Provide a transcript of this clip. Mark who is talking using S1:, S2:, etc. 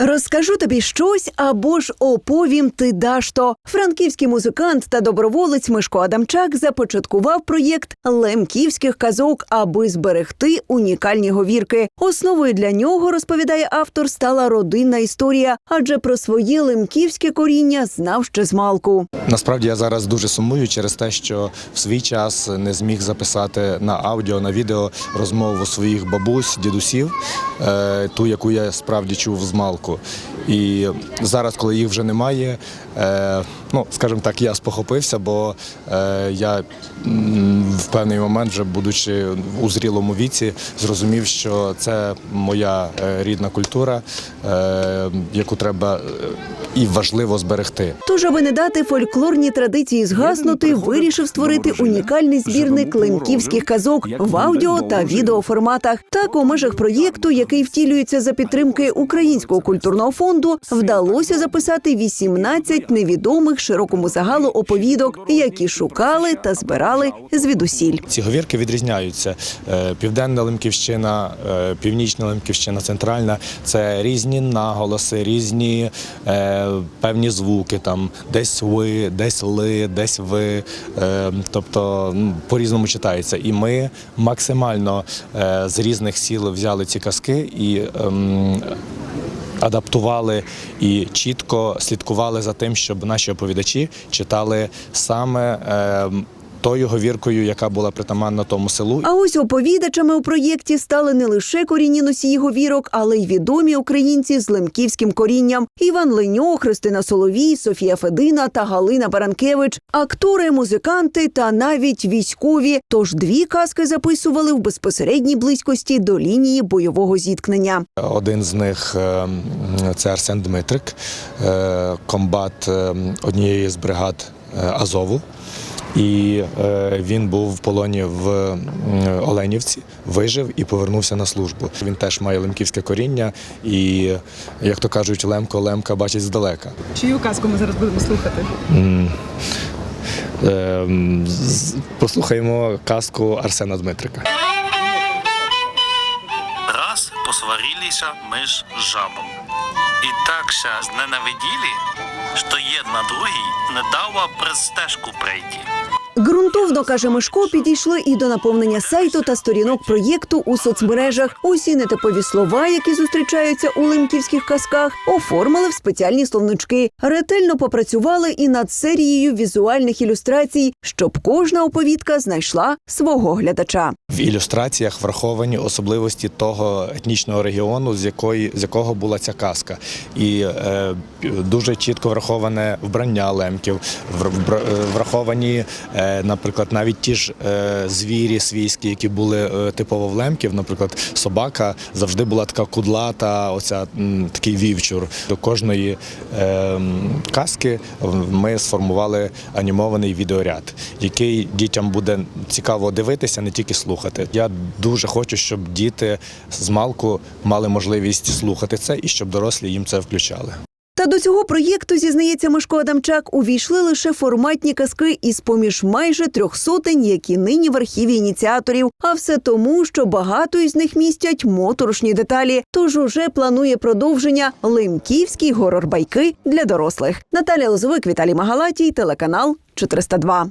S1: Розкажу тобі щось або ж оповім ти дашто. Франківський музикант та доброволець Мишко Адамчак започаткував проєкт лемківських казок, аби зберегти унікальні говірки. Основою для нього розповідає автор стала родинна історія, адже про своє лемківське коріння знав ще з малку.
S2: Насправді я зараз дуже сумую через те, що в свій час не зміг записати на аудіо, на відео розмову своїх бабусь, дідусів, е, ту, яку я справді чув з малку. І зараз, коли їх вже немає, е, ну скажімо так, я спохопився, бо е, я в певний момент, вже будучи у зрілому віці, зрозумів, що це моя е, рідна культура, яку треба і важливо зберегти.
S1: Тож, аби не дати фольклорні традиції згаснути, вирішив створити унікальний збірник лемківських казок в аудіо та відеоформатах. Так, у межах проєкту, який втілюється за підтримки Українського культурного фонду, вдалося записати 18 невідомих широкому загалу оповідок, які шукали та збирали звідусіль.
S2: Ці говірки відрізняються. Е, Південна Лемківщина, е, Північна Лемківщина, Центральна це різні наголоси, різні е, певні звуки, там десь ви, десь ли, десь ви. Е, тобто ну, по-різному читається. І ми максимально е, з різних сіл взяли ці казки і. ем, Адаптували і чітко слідкували за тим, щоб наші оповідачі читали саме е, тою говіркою, яка була притаманна тому селу.
S1: А ось оповідачами у проєкті стали не лише корінні носії говірок, але й відомі українці з лемківським корінням: Іван Леньо, Христина Соловій, Софія Федина та Галина Баранкевич, актори, музиканти та навіть військові. Тож дві казки записували в безпосередній близькості до лінії бойового зіткнення.
S2: Один з них е, це Арсен Дмитрик, е, комбат е, однієї з бригад Азову. І е, він був в полоні в Оленівці, вижив і повернувся на службу. Він теж має лемківське коріння, і як то кажуть, лемко лемка бачить здалека.
S3: Чию казку ми зараз будемо слухати?
S2: Е, Послухаємо казку Арсена Дмитрика.
S4: Раз посварилися ми з жабом. І так ся зненавиділи, що єдна другій не дала през стежку пройти.
S1: Ґрунтовно каже Мишко, підійшли і до наповнення сайту та сторінок проєкту у соцмережах. Усі нетипові слова, які зустрічаються у лемківських казках, оформили в спеціальні словнички. Ретельно попрацювали і над серією візуальних ілюстрацій, щоб кожна оповідка знайшла свого глядача.
S2: В ілюстраціях враховані особливості того етнічного регіону, з якої з якого була ця казка, і е, дуже чітко враховане вбрання лемків, е, враховані, е, наприклад, навіть ті ж е, звірі свійські, які були е, типово в лемків. Наприклад, собака завжди була така кудлата, оця такий вівчур. До кожної е, казки ми сформували анімований відеоряд, який дітям буде цікаво дивитися, не тільки слухати. Я дуже хочу, щоб діти з малку мали можливість слухати це і щоб дорослі їм це включали.
S1: Та до цього проєкту, зізнається Мишко Адамчак, увійшли лише форматні казки із поміж майже трьох сотень, які нині в архіві ініціаторів. А все тому, що багато із них містять моторошні деталі. Тож уже планує продовження лимківські горор-байки для дорослих. Наталя Лозовик, Віталій Магалатій, телеканал 402.